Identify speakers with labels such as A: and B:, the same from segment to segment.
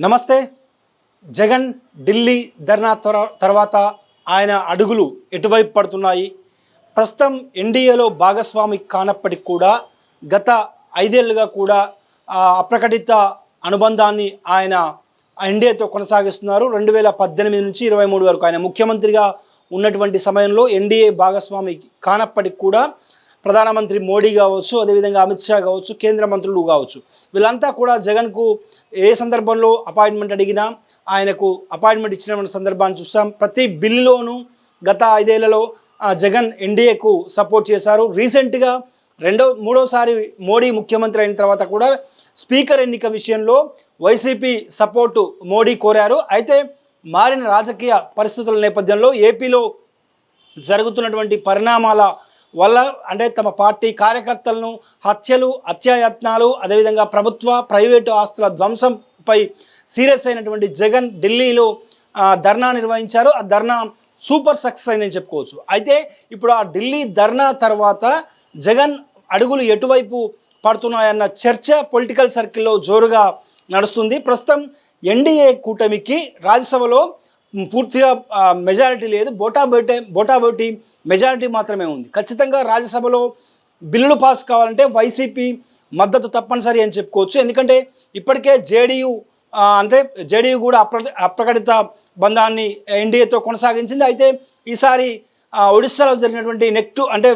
A: నమస్తే. జగన్ ఢిల్లీ ధర్నా త్వర- తర్వాత ఆయన అడుగులు ఎటువైపు పడుతున్నాయి? ప్రస్తుతం ఎన్డీఏలో భాగస్వామి కానప్పటికి కూడా గత ఐదేళ్ళుగా కూడా అప్రకటిత అనుబంధాన్ని ఆయన ఎన్డీఏతో కొనసాగిస్తున్నారు. రెండు వేల పద్దెనిమిది నుంచి ఇరవై మూడు వరకు ఆయన ముఖ్యమంత్రిగా ఉన్నటువంటి సమయంలో ఎన్డీఏ భాగస్వామి కానప్పటికి కూడా ప్రధానమంత్రి మోడీ కావచ్చు అదేవిధంగా అమిత్ షా కావచ్చు కేంద్ర మంత్రులు కావచ్చు. వీళ్ళంతా కూడా జగన్కు ఏ సందర్భంలో అపాయింట్మెంట్ అడిగినా ఆయనకు అపాయింట్మెంట్ ఇచ్చిన సందర్భాన్ని చూస్తాం. ప్రతి బిల్లులోనూ గత ఐదేళ్ళలో ఆ, జగన్ ఎన్డీఏకు సపోర్ట్ చేశారు. రీసెంట్గా రెండో మూడోసారి మోడీ ముఖ్యమంత్రి అయిన తర్వాత కూడా స్పీకర్ ఎన్నిక విషయంలో వైసీపీ సపోర్టు మోడీ కోరారు. అయితే మారిన రాజకీయ పరిస్థితుల నేపథ్యంలో ఏపీలో జరుగుతున్నటువంటి పరిణామాల వల్ల అంటే తమ పార్టీ కార్యకర్తలను హత్యలు హత్యాయత్నాలు అదేవిధంగా ప్రభుత్వ ప్రైవేటు ఆస్తుల ధ్వంసంపై సీరియస్ అయినటువంటి జగన్ ఢిల్లీలో ధర్నా నిర్వహించారు. ఆ ధర్నా సూపర్ సక్సెస్ అయిందని చెప్పుకోవచ్చు. అయితే ఇప్పుడు ఆ ఢిల్లీ ధర్నా తర్వాత జగన్ అడుగులు ఎటువైపు పడుతున్నాయన్న చర్చ పొలిటికల్ సర్కిల్లో జోరుగా నడుస్తుంది. ప్రస్తుతం ఎన్డీఏ కూటమికి రాజ్యసభలో పూర్తిగా మెజారిటీ లేదు. బోటాబోటే బోటాబోటి మెజారిటీ మాత్రమే ఉంది. ఖచ్చితంగా రాజ్యసభలో బిల్లులు పాస్ కావాలంటే వైసీపీ మద్దతు తప్పనిసరి అని చెప్పుకోవచ్చు. ఎందుకంటే ఇప్పటికే జేడీయూ అంటే జేడీయూ కూడా అప్ర అప్రకటిత బంధాన్ని ఎన్డీఏతో కొనసాగించింది. అయితే ఈసారి ఒడిస్సాలో జరిగినటువంటి నెక్స్ట్ అంటే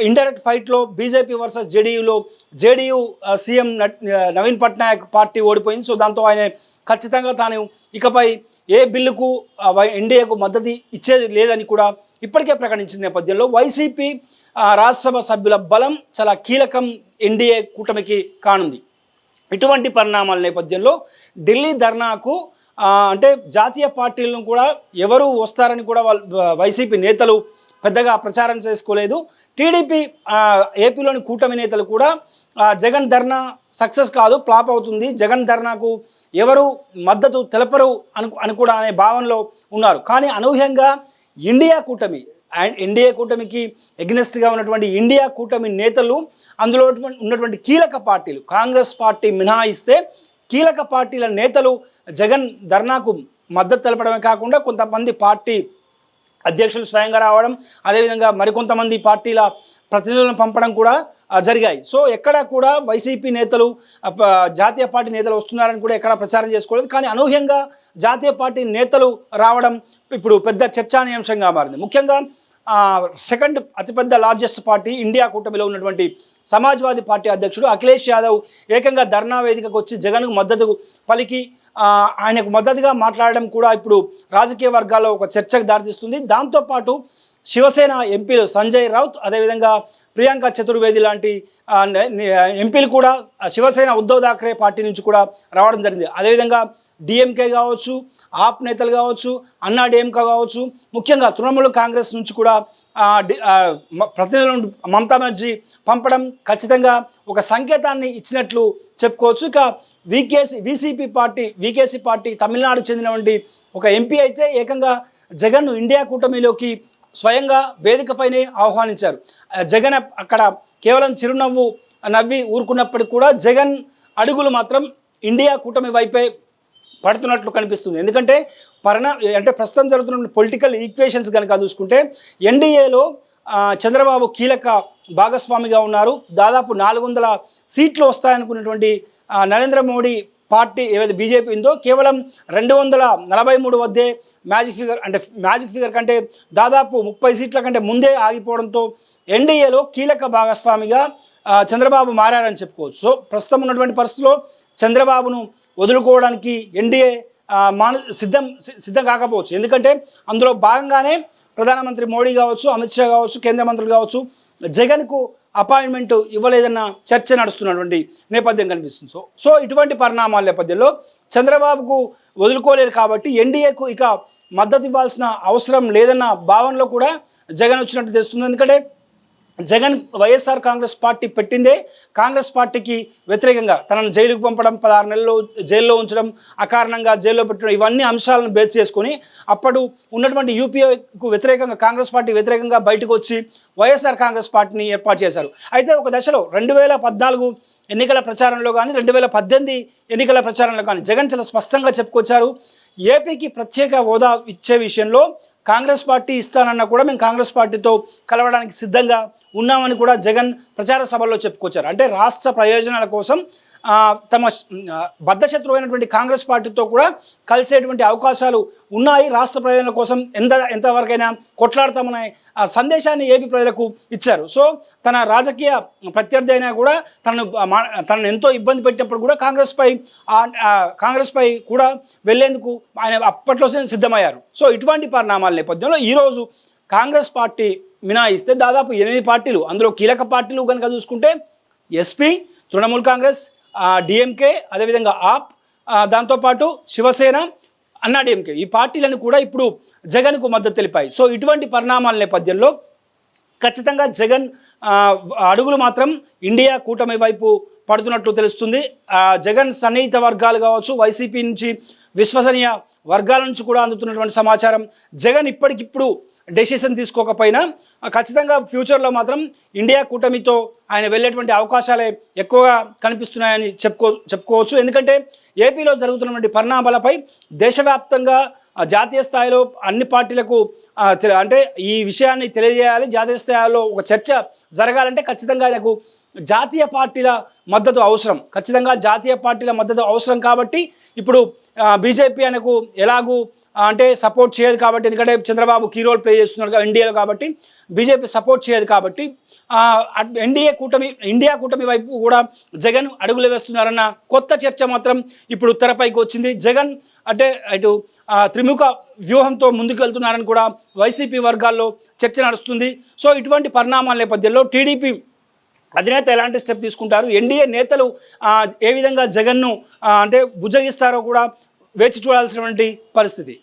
A: ఇండైరెక్ట్ ఫైట్లో BJP versus జేడీయూలో JDU CM Naveen Patnaik party ఓడిపోయింది. సో దాంతో ఆయన ఖచ్చితంగా తాను ఇకపై ఏ బిల్లుకు వై- ఎన్డీఏకు మద్దతు ఇచ్చేది లేదని కూడా ఇప్పటికే ప్రకటించిన నేపథ్యంలో వైసీపీ రాజ్యసభ సభ్యుల బలం చాలా కీలకం ఎన్డీఏ కూటమికి కానుంది. ఇటువంటి పరిణామాల నేపథ్యంలో ఢిల్లీ ధర్నాకు అంటే జాతీయ పార్టీలను కూడా ఎవరు వస్తారని కూడా వైసీపీ నేతలు పెద్దగా ప్రచారం చేసుకోలేదు. టీడీపీ ఏపీలోని కూటమి నేతలు కూడా జగన్ ధర్నా సక్సెస్ కాదు ఫ్లాప్ అవుతుంది. జగన్ ధర్నాకు ఎవరు మద్దతు తెలపరు అను అని కూడా అనే భావనలో ఉన్నారు. కానీ అనూహ్యంగా ఇండియా కూటమి అండ్ ఎన్డీఏ కూటమికి ఎగ్నెస్ట్గా ఉన్నటువంటి ఇండియా కూటమి నేతలు అందులో ఉన్నటువంటి- కీలక పార్టీలు కాంగ్రెస్ పార్టీ మినహాయిస్తే కీలక పార్టీల నేతలు జగన్ ధర్నాకు మద్దతు తెలపడమే కాకుండా కొంతమంది పార్టీ అధ్యక్షులు స్వయంగా రావడం అదేవిధంగా మరికొంతమంది పార్టీల ప్రతినిధులను పంపడం కూడా జరిగాయి. సో ఎక్కడ కూడా వైసీపీ నేతలు జాతీయ పార్టీ నేతలు వస్తున్నారని కూడా ఎక్కడ ప్రచారం చేసుకోలేదు. కానీ అనూహ్యంగా జాతీయ పార్టీ నేతలు రావడం ఇప్పుడు పెద్ద చర్చానీయాంశంగా మారింది. ముఖ్యంగా సెకండ్ అతిపెద్ద లార్జెస్ట్ పార్టీ ఇండియా కూటమిలో ఉన్నటువంటి సమాజ్వాదీ పార్టీ అధ్యక్షుడు అఖిలేష్ యాదవ్ ఏకంగా ధర్నా వేదికకు వచ్చి జగన్కు మద్దతు పలికి ఆయనకు మద్దతుగా మాట్లాడడం కూడా ఇప్పుడు రాజకీయ వర్గాల్లో ఒక చర్చకు దారితీస్తుంది. దాంతోపాటు శివసేన ఎంపీలు సంజయ్ రౌత్ అదేవిధంగా ప్రియాంక చతుర్వేది లాంటి ఎంపీలు కూడా శివసేన ఉద్ధవ్ థాక్రే పార్టీ నుంచి కూడా రావడం జరిగింది. అదేవిధంగా డిఎంకే కావచ్చు ఆప్ నేతలు కావచ్చు అన్నా డిఎంకే కావచ్చు ముఖ్యంగా తృణమూల కాంగ్రెస్ నుంచి కూడా ప్రతినిధులను మమతా బెనర్జీ పంపడం ఖచ్చితంగా ఒక సంకేతాన్ని ఇచ్చినట్లు చెప్పుకోవచ్చు. ఇక VKC VCP party VKC party తమిళనాడుకు చెందినటువంటి ఒక ఎంపీ అయితే ఏకంగా జగన్ను ఇండియా కూటమిలోకి స్వయంగా వేదికపైనే ఆహ్వానించారు. జగన్ అక్కడ కేవలం చిరునవ్వు నవ్వి ఊరుకున్నప్పటికీ కూడా జగన్ అడుగులు మాత్రం ఇండియా కూటమి వైపే పడుతున్నట్లు కనిపిస్తుంది. ఎందుకంటే పరిణా అంటే ప్రస్తుతం జరుగుతున్న పొలిటికల్ ఈక్వేషన్స్ కనుక చూసుకుంటే ఎన్డీఏలో చంద్రబాబు కీలక భాగస్వామిగా ఉన్నారు. దాదాపు నాలుగు వందల సీట్లు వస్తాయనుకున్నటువంటి నరేంద్ర మోడీ పార్టీ ఏదైతే బీజేపీ ఉందో కేవలం రెండు వందల నలభై మూడు వద్దే మ్యాజిక్ ఫిగర్ అంటే మ్యాజిక్ ఫిగర్ కంటే దాదాపు ముప్పై సీట్ల కంటే ముందే ఆగిపోవడంతో ఎన్డీఏలో కీలక భాగస్వామిగా చంద్రబాబు మారారని చెప్పుకోవచ్చు. సో ప్రస్తుతం ఉన్నటువంటి పరిస్థితిలో చంద్రబాబును వదులుకోవడానికి ఎన్డీఏ మాన సిద్ధం సిద్ధం కాకపోవచ్చు. ఎందుకంటే అందులో భాగంగానే ప్రధానమంత్రి మోడీ కావచ్చు అమిత్ షా కావచ్చు కేంద్ర మంత్రులు కావచ్చు జగన్కు అపాయింట్మెంట్ ఇవ్వలేదన్న చర్చ నడుస్తున్నటువంటి నేపథ్యం కనిపిస్తుంది. సో సో ఇటువంటి పరిణామాల నేపథ్యంలో చంద్రబాబుకు వదులుకోలేరు కాబట్టి ఎన్డీఏకు ఇక మద్దతు ఇవ్వాల్సిన అవసరం లేదన్న భావనలో కూడా జగన్ వచ్చినట్టు తెలుస్తుంది. ఎందుకంటే జగన్ వైఎస్ఆర్ కాంగ్రెస్ పార్టీ పెట్టిందే. కాంగ్రెస్ పార్టీకి వ్యతిరేకంగా తనను జైలుకు పంపడం పదహారు నెలలు జైల్లో ఉంచడం అకారణంగా జైల్లో పెట్టడం ఇవన్నీ అంశాలను బేస్ చేసుకొని అప్పుడు ఉన్నటువంటి యూపీఏకు వ్యతిరేకంగా కాంగ్రెస్ పార్టీ వ్యతిరేకంగా బయటకు వచ్చి వైఎస్ఆర్ కాంగ్రెస్ పార్టీని ఏర్పాటు చేశారు. అయితే ఒక దశలో రెండు వేల పద్నాలుగు ఎన్నికల ప్రచారంలో కానీ రెండు వేల పద్దెనిమిది ఎన్నికల ప్రచారంలో కానీ జగన్ చాలా స్పష్టంగా చెప్పుకొచ్చారు. ఏపీకి ప్రత్యేక హోదా ఇచ్చే విషయంలో కాంగ్రెస్ పార్టీ ఇస్తానన్నా కూడా మేము కాంగ్రెస్ పార్టీతో కలవడానికి సిద్ధంగా ఉన్నామని కూడా జగన్ ప్రచార సభల్లో చెప్పుకొచ్చారు. అంటే రాష్ట్ర ప్రయోజనాల కోసం తమ బద్ధశత్రువైనటువంటి అయినటువంటి కాంగ్రెస్ పార్టీతో కూడా కలిసేటువంటి అవకాశాలు ఉన్నాయి. రాష్ట్ర ప్రయోజనాల కోసం ఎంత ఎంతవరకైనా కొట్లాడతామనే ఆ సందేశాన్ని ఏపీ ప్రజలకు ఇచ్చారు. సో తన రాజకీయ ప్రత్యర్థి అయినా కూడా తనను మా- తనను ఎంతో ఇబ్బంది పెట్టినప్పుడు కూడా కాంగ్రెస్పై కాంగ్రెస్పై కూడా వెళ్ళేందుకు ఆయన అప్పట్లో సిద్ధమయ్యారు. సో ఇటువంటి పరిణామాల నేపథ్యంలో ఈరోజు కాంగ్రెస్ పార్టీ మినాయిస్తే దాదాపు ఎనిమిది పార్టీలు అందులో కీలక పార్టీలు కనుక చూసుకుంటే ఎస్పీ తృణమూల్ కాంగ్రెస్ డిఎంకే అదేవిధంగా ఆప్ దాంతోపాటు శివసేన అన్నాడీఎంకే ఈ పార్టీలను కూడా ఇప్పుడు జగన్కు మద్దతు తెలిపాయి. సో ఇటువంటి పరిణామాల నేపథ్యంలో ఖచ్చితంగా జగన్ అడుగులు మాత్రం ఇండియా కూటమి వైపు పడుతున్నట్లు తెలుస్తుంది. జగన్ సన్నిహిత వర్గాలు కావచ్చు వైసీపీ నుంచి విశ్వసనీయ వర్గాల నుంచి కూడా అందుతున్నటువంటి సమాచారం. జగన్ ఇప్పటికిప్పుడు డెసిషన్ తీసుకోకపోయినా ఖచ్చితంగా ఫ్యూచర్లో మాత్రం ఇండియా కూటమితో ఆయన వెళ్ళేటువంటి అవకాశాలే ఎక్కువగా కనిపిస్తున్నాయని చెప్పుకో చెప్పుకోవచ్చు. ఎందుకంటే ఏపీలో జరుగుతున్నటువంటి పరిణామాలపై దేశవ్యాప్తంగా జాతీయ స్థాయిలో అన్ని పార్టీలకు తె- అంటే ఈ విషయాన్ని తెలియజేయాలి. జాతీయ స్థాయిలో ఒక చర్చ జరగాలంటే ఖచ్చితంగా ఆయనకు జాతీయ పార్టీల మద్దతు అవసరం. ఖచ్చితంగా జాతీయ పార్టీల మద్దతు అవసరం కాబట్టి ఇప్పుడు బీజేపీ ఆయనకు ఎలాగూ అంటే సపోర్ట్ చేయదు కాబట్టి ఎందుకంటే చంద్రబాబు కీ రోల్ ప్లే చేస్తున్నారు ఎన్డీఏలో కాబట్టి బీజేపీ సపోర్ట్ చేయదు కాబట్టి ఎన్డీఏ కూటమి ఇండియా కూటమి వైపు కూడా జగన్ అడుగులు వేస్తున్నారన్న కొత్త చర్చ మాత్రం ఇప్పుడు తెరపైకి వచ్చింది. జగన్ అంటే ఇటు త్రిముఖ వ్యూహంతో ముందుకు వెళ్తున్నారని కూడా వైసీపీ వర్గాల్లో చర్చ నడుస్తుంది. సో ఇటువంటి పరిణామాల నేపథ్యంలో టీడీపీ అధినేత ఎలాంటి స్టెప్ తీసుకుంటారు? ఎన్డీఏ నేతలు ఏ విధంగా జగన్ను అంటే బుజ్జగిస్తారో కూడా వేచి చూడాల్సినటువంటి పరిస్థితి.